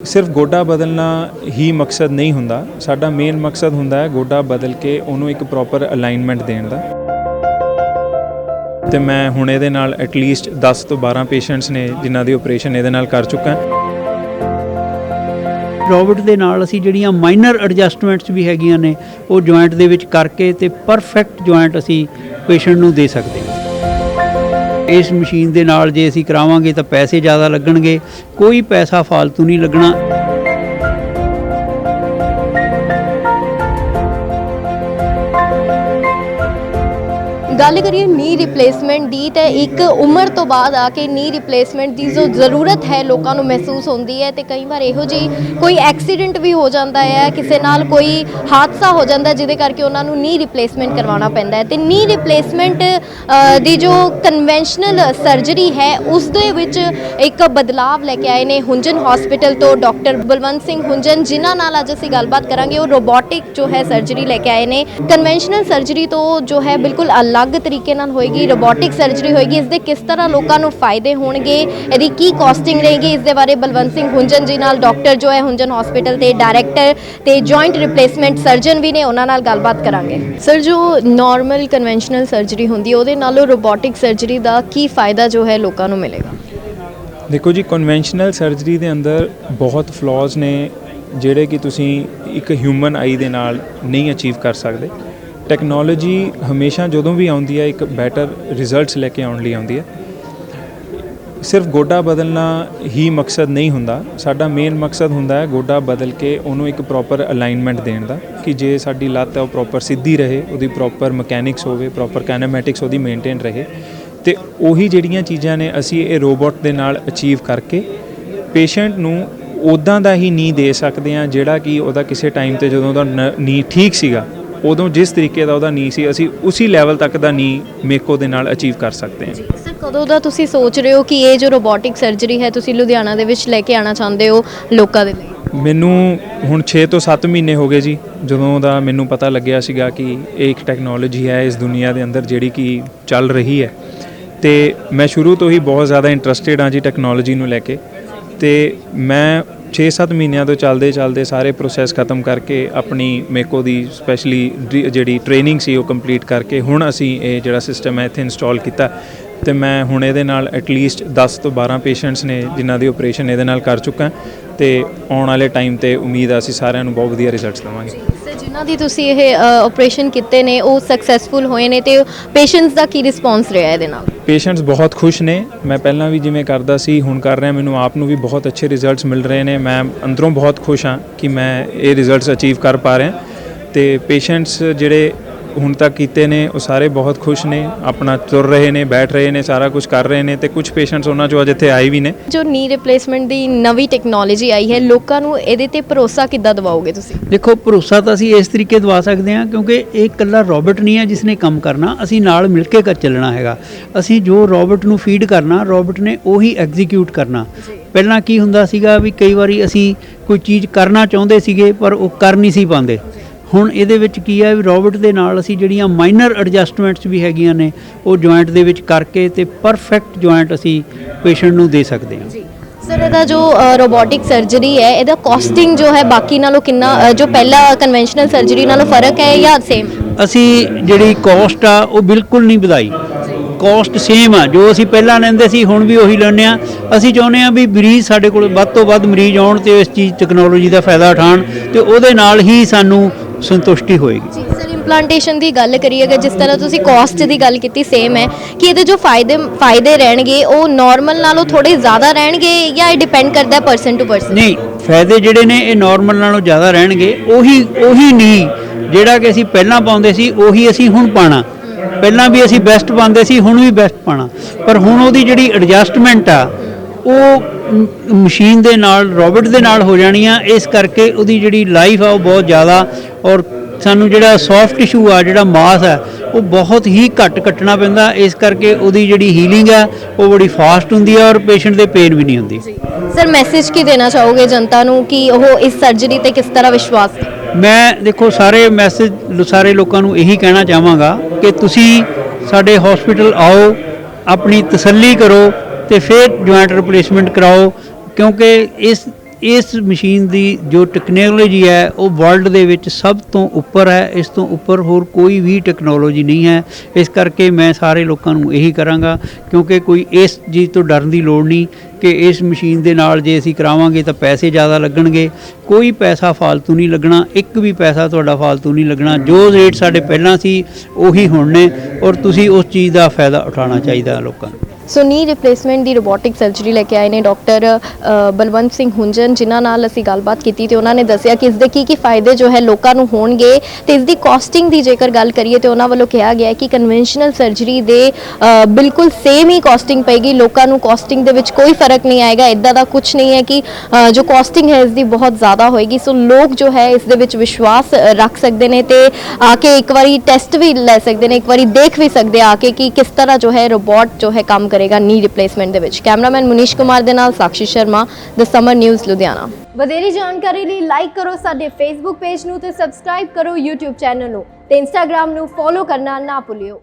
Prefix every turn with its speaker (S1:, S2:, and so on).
S1: ਸਿਰਫ ਗੋਡਾ ਬਦਲਣਾ ਹੀ ਮਕਸਦ ਨਹੀਂ ਹੁੰਦਾ। ਸਾਡਾ ਮੇਨ ਮਕਸਦ ਹੁੰਦਾ ਹੈ ਗੋਡਾ ਬਦਲ ਕੇ ਉਹਨੂੰ ਇੱਕ ਪ੍ਰੋਪਰ ਅਲਾਈਨਮੈਂਟ ਦੇਣ ਦਾ। ਤੇ ਮੈਂ ਹੁਣ ਇਹਦੇ ਨਾਲ ਐਟਲੀਸਟ 10 ਤੋਂ 12 ਪੇਸ਼ੈਂਟਸ ਨੇ ਜਿਨ੍ਹਾਂ ਦੀ ਆਪਰੇਸ਼ਨ ਇਹਦੇ ਨਾਲ ਕਰ ਚੁੱਕਾ
S2: ਰੋਬੋਟ ਦੇ ਨਾਲ ਅਸੀਂ ਜਿਹੜੀਆਂ ਮਾਈਨਰ ਐਡਜਸਟਮੈਂਟਸ ਵੀ ਹੈਗੀਆਂ ਨੇ, ਉਹ ਜੁਆਇੰਟ ਦੇ ਵਿੱਚ ਕਰਕੇ ਤੇ ਪਰਫੈਕਟ ਜੁਆਇੰਟ ਅਸੀਂ ਪੇਸ਼ੈਂਟ ਨੂੰ ਦੇ ਸਕਦੇ ਹਾਂ। ਇਸ ਮਸ਼ੀਨ ਦੇ ਨਾਲ ਜੇ ਅਸੀਂ ਕਰਾਵਾਂਗੇ ਤਾਂ ਪੈਸੇ ਜ਼ਿਆਦਾ ਲੱਗਣਗੇ। ਕੋਈ ਪੈਸਾ ਫालतू ਨਹੀਂ ਲੱਗਣਾ।
S3: ਗੱਲ ਕਰੀਏ ਨੀ ਰਿਪਲੇਸਮੈਂਟ ਦੀ ਤਾਂ ਇੱਕ ਉਮਰ ਤੋਂ ਬਾਅਦ ਆ ਕੇ ਨੀ ਰਿਪਲੇਸਮੈਂਟ ਦੀ ਜੋ ਜ਼ਰੂਰਤ ਹੈ ਲੋਕਾਂ ਨੂੰ ਮਹਿਸੂਸ ਹੁੰਦੀ ਹੈ ਤੇ ਕਈ ਵਾਰ ਇਹੋ ਜਿਹੀ ਕੋਈ ਐਕਸੀਡੈਂਟ ਵੀ ਹੋ ਜਾਂਦਾ ਹੈ, ਕਿਸੇ ਨਾਲ ਕੋਈ ਹਾਦਸਾ ਹੋ ਜਾਂਦਾ ਜਿਹਦੇ ਕਰਕੇ ਉਹਨਾਂ ਨੂੰ ਨੀ ਰਿਪਲੇਸਮੈਂਟ ਕਰਵਾਉਣਾ ਪੈਂਦਾ ਹੈ। ਤੇ ਨੀ ਰਿਪਲੇਸਮੈਂਟ ਦੀ ਜੋ ਕਨਵੈਨਸ਼ਨਲ ਸਰਜਰੀ ਹੈ, ਉਸ ਦੇ ਵਿੱਚ ਇੱਕ ਬਦਲਾਵ ਲੈ ਕੇ ਆਏ ਨੇ ਹੁੰਜਨ ਹਸਪੀਟਲ ਤੋਂ ਡਾਕਟਰ ਬਲਵੰਤ ਸਿੰਘ ਹੁੰਜਨ, ਜਿਨ੍ਹਾਂ ਨਾਲ ਅੱਜ ਅਸੀਂ ਗੱਲਬਾਤ ਕਰਾਂਗੇ। ਉਹ ਰੋਬੋਟਿਕ ਜੋ ਹੈ ਸਰਜਰੀ ਲੈ ਕੇ ਆਏ ਨੇ। ਕਨਵੈਨਸ਼ਨਲ ਸਰਜਰੀ ਤੋਂ ਜੋ ਹੈ ਬਿਲਕੁਲ ਅਲੱਗ ਤਰੀਕੇ ਨਾਲ ਹੋਏਗੀ ਰੋਬੋਟਿਕ ਸਰਜਰੀ ਹੋਏਗੀ ਇਸ ਦੇ ਕਿਸ ਤਰ੍ਹਾਂ ਲੋਕਾਂ ਨੂੰ ਫਾਇਦੇ ਹੋਣਗੇ ਇਹਦੀ ਕੀ ਕਾਸਟਿੰਗ ਰਹੇਗੀ ਇਸ ਦੇ ਬਾਰੇ ਬਲਵੰਤ ਸਿੰਘ ਹੁੰਜਨ ਜੀ ਨਾਲ ਡਾਕਟਰ ਜੋ ਹੈ ਹੁੰਜਨ ਹਸਪੀਟਲ ਦੇ ਡਾਇਰੈਕਟਰ ਤੇ ਜੁਆਇੰਟ ਰਿਪਲੇਸਮੈਂਟ ਸਰਜਨ ਵੀ ਨੇ ਉਹਨਾਂ ਨਾਲ ਗੱਲਬਾਤ ਕਰਾਂਗੇ। ਸਰ ਜੋ ਨਾਰਮਲ ਕਨਵੈਨਸ਼ਨਲ ਸਰਜਰੀ ਹੁੰਦੀ ਹੈ ਉਹਦੇ ਨਾਲੋਂ ਰੋਬੋਟਿਕ ਸਰਜਰੀ ਦਾ ਕੀ ਫਾਇਦਾ ਜੋ ਹੈ ਲੋਕਾਂ ਨੂੰ ਮਿਲੇਗਾ?
S1: ਦੇਖੋ ਜੀ ਕਨਵੈਨਸ਼ਨਲ ਸਰਜਰੀ ਦੇ ਅੰਦਰ ਬਹੁਤ ਫਲॉज ਨੇ ਜਿਹੜੇ ਕਿ ਤੁਸੀਂ ਇੱਕ ਹਿਊਮਨ ਆਈ ਦੇ ਨਾਲ ਨਹੀਂ ਅਚੀਵ ਕਰ ਸਕਦੇ। ਟੈਕਨੋਲੋਜੀ ਹਮੇਸ਼ਾ ਜਦੋਂ ਵੀ ਆਉਂਦੀ ਹੈ, ਇੱਕ ਬੈਟਰ ਰਿਜ਼ਲਟਸ ਲੈ ਕੇ ਆਉਣ ਲਈ ਆਉਂਦੀ ਹੈ। ਸਿਰਫ ਗੋਡਾ ਬਦਲਣਾ ਹੀ ਮਕਸਦ ਨਹੀਂ ਹੁੰਦਾ। ਸਾਡਾ ਮੇਨ ਮਕਸਦ ਹੁੰਦਾ ਹੈ ਗੋਡਾ ਬਦਲ ਕੇ ਉਹਨੂੰ ਇੱਕ ਪ੍ਰੋਪਰ ਅਲਾਈਨਮੈਂਟ ਦੇਣ ਦਾ, ਕਿ ਜੇ ਸਾਡੀ ਲੱਤ ਹੈ ਉਹ ਪ੍ਰੋਪਰ ਸਿੱਧੀ ਰਹੇ, ਉਹਦੀ ਪ੍ਰੋਪਰ ਮਕੈਨਿਕਸ ਹੋਵੇ ਪ੍ਰੋਪਰ ਕਾਈਨੈਮੈਟਿਕਸ ਉਹਦੀ ਮੇਨਟੇਨ ਰਹੇ। ਤੇ ਉਹੀ ਜਿਹੜੀਆਂ ਚੀਜ਼ਾਂ ਨੇ ਅਸੀਂ ਇਹ ਰੋਬੋਟ ਦੇ ਨਾਲ ਅਚੀਵ ਕਰਕੇ ਪੇਸ਼ੈਂਟ ਨੂੰ ਉਦਾਂ ਦਾ ਹੀ ਨੀ ਦੇ ਸਕਦੇ ਆ ਜਿਹੜਾ ਕਿ ਉਹਦਾ ਕਿਸੇ ਟਾਈਮ ਤੇ ਜਦੋਂ ਉਹਦਾ ਨ- ਨੀ ਠੀਕ ਸੀਗਾ ਉਦੋਂ ਜਿਸ ਤਰੀਕੇ ਦਾ ਉਹਦਾ ਨੀ ਸੀ ਅਸੀਂ ਉਸੇ ਲੈਵਲ ਤੱਕ ਦਾ ਨੀ ਮੇਕੋ ਦੇ ਨਾਲ ਅਚੀਵ ਕਰ ਸਕਦੇ ਹਾਂ।
S3: ਸਰ ਕਦੋਂ ਦਾ ਤੁਸੀਂ ਸੋਚ ਰਹੇ ਹੋ ਕਿ ਇਹ ਜੋ ਰੋਬੋਟਿਕ ਸਰਜਰੀ ਹੈ ਤੁਸੀਂ ਲੁਧਿਆਣਾ ਦੇ ਵਿੱਚ ਲੈ ਕੇ ਆਣਾ ਚਾਹੁੰਦੇ ਹੋ ਲੋਕਾਂ ਦੇ ਲਈ?
S1: ਮੈਨੂੰ ਹੁਣ 6 ਤੋਂ 7 ਮਹੀਨੇ ਹੋ ਗਏ ਜੀ ਜਦੋਂ ਦਾ ਮੈਨੂੰ ਪਤਾ ਲੱਗਿਆ ਸੀਗਾ ਕਿ ਇਹ ਇੱਕ ਟੈਕਨੋਲੋਜੀ ਹੈ ਇਸ ਦੁਨੀਆ ਦੇ ਅੰਦਰ ਜਿਹੜੀ ਕਿ ਚੱਲ ਰਹੀ ਹੈ। ਤੇ ਮੈਂ ਸ਼ੁਰੂ ਤੋਂ ਹੀ ਬਹੁਤ ਜ਼ਿਆਦਾ ਇੰਟਰਸਟਿਡ ਹਾਂ ਜੀ ਟੈਕਨੋਲੋਜੀ ਨੂੰ ਲੈ ਕੇ। ਤੇ ਮੈਂ 6-7 ਮਹੀਨਿਆਂ ਤੋਂ ਚੱਲਦੇ ਚੱਲਦੇ ਸਾਰੇ ਪ੍ਰੋਸੈਸ ਖਤਮ ਕਰਕੇ ਆਪਣੀ ਮੇਕੋ ਦੀ ਸਪੈਸ਼ਲੀ ਜਿਹੜੀ ਟ੍ਰੇਨਿੰਗ ਸੀ ਉਹ ਕੰਪਲੀਟ ਕਰਕੇ ਹੁਣ ਅਸੀਂ ਇਹ ਜਿਹੜਾ ਸਿਸਟਮ ਹੈ ਇੱਥੇ ਇੰਸਟਾਲ ਕੀਤਾ। ਤੇ ਮੈਂ ਹੁਣ ਇਹਦੇ ਨਾਲ ਐਟਲੀਸਟ 10 ਤੋਂ 12 ਪੇਸ਼ੈਂਟਸ ਨੇ ਜਿਨ੍ਹਾਂ ਦੀ ਆਪਰੇਸ਼ਨ ਇਹਦੇ ਨਾਲ ਕਰ ਚੁੱਕਾ ਤੇ ਆਉਣ ਵਾਲੇ ਟਾਈਮ ਤੇ ਉਮੀਦ ਆ ਅਸੀਂ ਸਾਰਿਆਂ ਨੂੰ ਬਹੁਤ ਵਧੀਆ ਰਿਜ਼ਲਟਸ ਦੇਵਾਂਗੇ।
S3: ਸਰ ਜਿਨ੍ਹਾਂ ਦੀ ਤੁਸੀਂ ਇਹ ਆਪਰੇਸ਼ਨ ਕੀਤੇ ਨੇ ਉਹ ਸਕਸੈਸਫੁਲ ਹੋਏ ਨੇ ਤੇ ਪੇਸ਼ੈਂਟਸ ਦਾ ਕੀ ਰਿਸਪੌਂਸ ਰਿਹਾ ਇਹਦੇ ਨਾਲ?
S1: ਪੇਸ਼ੈਂਟਸ ਬਹੁਤ ਖੁਸ਼ ਨੇ। ਮੈਂ ਪਹਿਲਾਂ ਵੀ ਜਿਵੇਂ ਕਰਦਾ ਸੀ ਹੁਣ ਕਰ ਰਿਹਾ ਮੈਨੂੰ ਆਪ ਨੂੰ ਵੀ ਬਹੁਤ ਅੱਛੇ ਰਿਜ਼ਲਟਸ ਮਿਲ ਰਹੇ ਨੇ। ਮੈਂ ਅੰਦਰੋਂ ਬਹੁਤ ਖੁਸ਼ ਹਾਂ ਕਿ ਮੈਂ ਇਹ ਰਿਜ਼ਲਟਸ ਅਚੀਵ ਕਰ ਪਾ ਰਿਹਾ। ਤੇ ਪੇਸ਼ੈਂਟਸ ਜਿਹੜੇ ਹੁਣ ਤੱਕ ਕੀਤੇ ਨੇ ਉਹ ਸਾਰੇ ਬਹੁਤ ਖੁਸ਼ ਨੇ ਆਪਣਾ ਤੁਰ ਰਹੇ ਨੇ ਬੈਠ ਰਹੇ ਨੇ ਸਾਰਾ ਕੁਝ ਕਰ ਰਹੇ ਨੇ ਤੇ ਕੁਝ ਪੇਸ਼ੈਂਟਸ ਉਹਨਾਂ ਚੋਂ ਅੱਜ ਇੱਥੇ ਆਏ ਵੀ ਨੇ।
S3: ਜੋ ਨੀ ਰਿਪਲੇਸਮੈਂਟ ਦੀ ਨਵੀਂ ਟੈਕਨੋਲੋਜੀ ਆਈ ਹੈ ਲੋਕਾਂ ਨੂੰ ਇਹਦੇ ਤੇ ਭਰੋਸਾ ਕਿੱਦਾਂ ਦਿਵਾਓਗੇ ਤੁਸੀਂ?
S2: ਦੇਖੋ ਭਰੋਸਾ ਤਾਂ ਅਸੀਂ ਇਸ ਤਰੀਕੇ ਦਵਾ ਸਕਦੇ ਹਾਂ ਕਿਉਂਕਿ ਇਹ ਇਕੱਲਾ ਰੋਬੋਟ ਨਹੀਂ ਹੈ ਜਿਸ ਨੇ ਕੰਮ ਕਰਨਾ ਅਸੀਂ ਨਾਲ ਮਿਲ ਕੇ ਕਰ ਚੱਲਣਾ ਹੈਗਾ। ਅਸੀਂ ਜੋ ਰੋਬੋਟ ਨੂੰ ਫੀਡ ਕਰਨਾ ਰੋਬੋਟ ਨੇ ਉਹੀ ਐਗਜ਼ੀਕਿਊਟ ਕਰਨਾ। ਪਹਿਲਾਂ ਕੀ ਹੁੰਦਾ ਸੀਗਾ ਵੀ ਕਈ ਵਾਰੀ ਅਸੀਂ ਕੋਈ ਚੀਜ਼ ਕਰਨਾ ਚਾਹੁੰਦੇ ਸੀਗੇ ਪਰ ਉਹ ਕਰ ਨਹੀਂ ਸੀ ਪਾਉਂਦੇ। ਹੁਣ ਇਹਦੇ ਵਿੱਚ ਕੀ ਹੈ ਵੀ ਰੋਬੋਟ ਦੇ ਨਾਲ ਅਸੀਂ ਜਿਹੜੀਆਂ ਮਾਈਨਰ ਐਡਜਸਟਮੈਂਟਸ ਵੀ ਹੈਗੀਆਂ ਨੇ ਉਹ ਜੁਆਇੰਟ ਦੇ ਵਿੱਚ ਕਰਕੇ ਤੇ ਪਰਫੈਕਟ ਜੁਆਇੰਟ ਅਸੀਂ ਪੇਸ਼ੈਂਟ ਨੂੰ ਦੇ ਸਕਦੇ ਹਾਂ।
S3: ਸਰ ਇਹਦਾ ਜੋ ਰੋਬੋਟਿਕ ਸਰਜਰੀ ਹੈ ਇਹਦਾ ਕਾਸਟਿੰਗ ਜੋ ਹੈ ਬਾਕੀ ਨਾਲੋਂ ਕਿੰਨਾ ਜੋ ਪਹਿਲਾ ਕਨਵੈਨਸ਼ਨਲ ਸਰਜਰੀ ਨਾਲੋਂ ਫ਼ਰਕ ਹੈ ਜਾਂ ਸੇਮ
S2: ਅਸੀਂ ਜਿਹੜੀ ਕਾਸਟ ਆ ਉਹ ਬਿਲਕੁਲ ਨਹੀਂ ਵਧਾਈ। ਕਾਸਟ ਸੇਮ ਆ ਜੋ ਅਸੀਂ ਪਹਿਲਾਂ ਲੈਂਦੇ ਸੀ ਹੁਣ ਵੀ ਉਹੀ ਲੈਂਦੇ ਆ ਅਸੀਂ ਚਾਹੁੰਦੇ ਆ ਵੀ ਮਰੀਜ਼ ਸਾਡੇ ਕੋਲ ਵੱਧ ਤੋਂ ਵੱਧ ਮਰੀਜ਼ ਆਉਣ ਤੇ ਇਸ ਚੀਜ਼ ਟੈਕਨੋਲੋਜੀ ਦਾ ਫਾਇਦਾ ਉਠਾਉਣ ਤੇ ਉਹਦੇ ਨਾਲ ਹੀ ਸਾਨੂੰ ਸੰਤੁਸ਼ਟੀ ਹੋਏਗੀ।
S3: ਜੀ ਸਰ ਇੰਪਲਾਂਟੇਸ਼ਨ ਦੀ ਗੱਲ ਕਰੀਏ ਅਗਰ ਜਿਸ ਤਰ੍ਹਾਂ ਤੁਸੀਂ ਕਾਸਟ ਦੀ ਗੱਲ ਕੀਤੀ ਸੇਮ ਹੈ ਕਿ ਇਹਦੇ ਜੋ ਫਾਇਦੇ ਫਾਇਦੇ ਰਹਿਣਗੇ ਉਹ ਨਾਰਮਲ ਨਾਲੋਂ ਥੋੜੇ ਜ਼ਿਆਦਾ ਰਹਿਣਗੇ ਜਾਂ ਇਹ ਡਿਪੈਂਡ ਕਰਦਾ ਹੈ ਪਰਸਨ ਟੂ ਪਰਸਨ
S2: ਨਹੀਂ ਫਾਇਦੇ ਜਿਹੜੇ ਨੇ ਇਹ ਨਾਰਮਲ ਨਾਲੋਂ ਜ਼ਿਆਦਾ ਰਹਿਣਗੇ ਉਹੀ ਉਹੀ ਨਹੀਂ ਜਿਹੜਾ ਕਿ ਅਸੀਂ ਪਹਿਲਾਂ ਪਾਉਂਦੇ ਸੀ ਉਹੀ ਅਸੀਂ ਹੁਣ ਪਾਣਾ ਪਹਿਲਾਂ ਵੀ ਅਸੀਂ ਬੈਸਟ ਪਾਉਂਦੇ ਸੀ ਹੁਣ ਵੀ ਬੈਸਟ ਪਾਣਾ ਪਰ ਹੁਣ ਉਹਦੀ ਜਿਹੜੀ ਐਡਜਸਟਮੈਂਟ ਆ ਉਹ ਮਸ਼ੀਨ ਦੇ ਨਾਲ ਰੋਬੋਟ ਦੇ ਨਾਲ ਹੋ ਜਾਣੀ ਆ ਇਸ ਕਰਕੇ ਉਹਦੀ ਜਿਹੜੀ ਲਾਈਫ ਆ ਉਹ ਬਹੁਤ ਜ਼ਿਆਦਾ ਔਰ ਸਾਨੂੰ ਜਿਹੜਾ ਸੌਫਟ ਟਿਸ਼ੂ ਆ ਜਿਹੜਾ ਮਾਸ ਆ ਉਹ ਬਹੁਤ ਹੀ ਘੱਟ ਕੱਟਣਾ ਪੈਂਦਾ ਇਸ ਕਰਕੇ ਉਹਦੀ ਜਿਹੜੀ ਹੀਲਿੰਗ ਆ ਉਹ ਬੜੀ ਫਾਸਟ ਹੁੰਦੀ ਆ ਔਰ ਪੇਸ਼ੈਂਟ ਦੇ ਪੇਨ ਵੀ ਨਹੀਂ ਹੁੰਦੀ।
S3: ਸਰ ਮੈਸੇਜ ਕੀ ਦੇਣਾ ਚਾਹੋਗੇ ਜਨਤਾ ਨੂੰ ਕਿ ਉਹ ਇਸ ਸਰਜਰੀ ਤੇ ਕਿਸ ਤਰ੍ਹਾਂ ਵਿਸ਼ਵਾਸ?
S2: ਮੈਂ ਦੇਖੋ ਸਾਰੇ ਮੈਸੇਜ ਸਾਰੇ ਲੋਕਾਂ ਨੂੰ ਇਹੀ ਕਹਿਣਾ ਚਾਹਾਂਗਾ ਕਿ ਤੁਸੀਂ ਸਾਡੇ ਹਸਪੀਟਲ ਆਓ ਆਪਣੀ ਤਸੱਲੀ ਕਰੋ ਤੇ ਫਿਰ ਜੁਆਇੰਟ ਰਿਪਲੇਸਮੈਂਟ ਕਰਾਓ, ਕਿਉਂਕਿ ਇਸ ਇਸ ਮਸ਼ੀਨ ਦੀ ਜੋ ਟੈਕਨੋਲੋਜੀ ਹੈ, ਉਹ ਵਰਲਡ ਦੇ ਵਿੱਚ ਸਭ ਤੋਂ ਉੱਪਰ ਹੈ, ਇਸ ਤੋਂ ਉੱਪਰ ਹੋਰ ਕੋਈ ਵੀ ਟੈਕਨੋਲੋਜੀ ਨਹੀਂ ਹੈ। ਇਸ ਕਰਕੇ ਮੈਂ ਸਾਰੇ ਲੋਕਾਂ ਨੂੰ ਇਹੀ ਕਰਾਂਗਾ, ਕਿਉਂਕਿ ਕੋਈ ਇਸ ਚੀਜ਼ ਤੋਂ ਡਰਨ ਦੀ ਲੋੜ ਨਹੀਂ ਕਿ ਇਸ ਮਸ਼ੀਨ ਦੇ ਨਾਲ ਜੇ ਅਸੀਂ ਕਰਾਵਾਂਗੇ ਤਾਂ ਪੈਸੇ ਜ਼ਿਆਦਾ ਲੱਗਣਗੇ। ਕੋਈ ਪੈਸਾ ਫਾਲਤੂ ਨਹੀਂ ਲੱਗਣਾ, ਇੱਕ ਵੀ ਪੈਸਾ ਤੁਹਾਡਾ ਫਾਲਤੂ ਨਹੀਂ ਲੱਗਣਾ। ਜੋ ਰੇਟ ਸਾਡੇ ਪਹਿਲਾਂ ਸੀ, ਉਹੀ ਹੁਣ ਨੇ ਔਰ ਤੁਸੀਂ ਉਸ ਚੀਜ਼ ਦਾ ਫਾਇਦਾ ਉਠਾਉਣਾ ਚਾਹੀਦਾ ਲੋਕਾਂ ਨੂੰ।
S3: ਸੋ ਨੀ ਰਿਪਲੇਸਮੈਂਟ ਦੀ ਰੋਬੋਟਿਕ ਸਰਜਰੀ ਲੈ ਕੇ ਆਏ ਨੇ ਡਾਕਟਰ ਬਲਵੰਤ ਸਿੰਘ ਹੁੰਜਨ, ਜਿਨ੍ਹਾਂ ਨਾਲ ਅਸੀਂ ਗੱਲਬਾਤ ਕੀਤੀ ਤੇ ਉਹਨਾਂ ਨੇ ਦੱਸਿਆ ਕਿ ਇਸ ਦੇ ਕੀ ਕੀ ਫਾਇਦੇ ਜੋ ਹੈ ਲੋਕਾਂ ਨੂੰ ਹੋਣਗੇ ਤੇ ਇਸ ਦੀ ਕਾਸਟਿੰਗ ਦੀ ਜੇਕਰ ਗੱਲ ਕਰੀਏ ਤੇ ਉਹਨਾਂ ਵੱਲੋਂ ਕਿਹਾ ਗਿਆ ਹੈ ਕਿ ਕਨਵੈਨਸ਼ਨਲ ਸਰਜਰੀ ਦੇ ਬਿਲਕੁਲ ਸੇਮ ਹੀ ਕਾਸਟਿੰਗ ਪਏਗੀ। ਲੋਕਾਂ ਨੂੰ ਕਾਸਟਿੰਗ ਦੇ ਵਿੱਚ ਕੋਈ ਫ਼ਰਕ ਨਹੀਂ ਆਏਗਾ। ਇਦਾਂ ਦਾ ਕੁਝ ਨਹੀਂ ਹੈ ਕਿ ਜੋ ਕਾਸਟਿੰਗ ਹੈ ਇਸ ਦੀ ਬਹੁਤ ਜ਼ਿਆਦਾ ਹੋਏਗੀ। ਸੋ ਲੋਕ ਜੋ ਹੈ ਇਸ ਦੇ ਵਿੱਚ ਵਿਸ਼ਵਾਸ ਰੱਖ ਸਕਦੇ ਨੇ ਤੇ ਆ ਕੇ ਇੱਕ ਵਾਰੀ ਟੈਸਟ ਵੀ ਲੈ ਸਕਦੇ ਨੇ, ਇੱਕ ਵਾਰੀ ਦੇਖ ਵੀ ਸਕਦੇ ਆ ਕੇ ਕਿ ਕਿਸ ਤਰ੍ਹਾਂ ਜੋ ਹੈ ਰੋਬੋਟ ਜੋ ਹੈ ਕੰਮ ਕਰੇਗਾ ਨੀ ਰਿਪਲੇਸਮੈਂਟ ਦੇ ਵਿੱਚ। ਕੈਮਰਾਮੈਨ ਮੁਨੀਸ਼ ਕੁਮਾਰ ਦੇ ਨਾਲ Sakshi Sharma the summer news Ludhiana ਵਧੇਰੀ ਜਾਣਕਾਰੀ ਲਈ ਲਾਈਕ ਕਰੋ ਸਾਡੇ ਫੇਸਬੁੱਕ ਪੇਜ ਨੂੰ ਤੇ ਸਬਸਕ੍ਰਾਈਬ ਕਰੋ YouTube ਚੈਨਲ ਨੂੰ ਤੇ Instagram ਨੂੰ ਫੋਲੋ ਕਰਨਾ ਨਾ ਭੁੱਲਿਓ।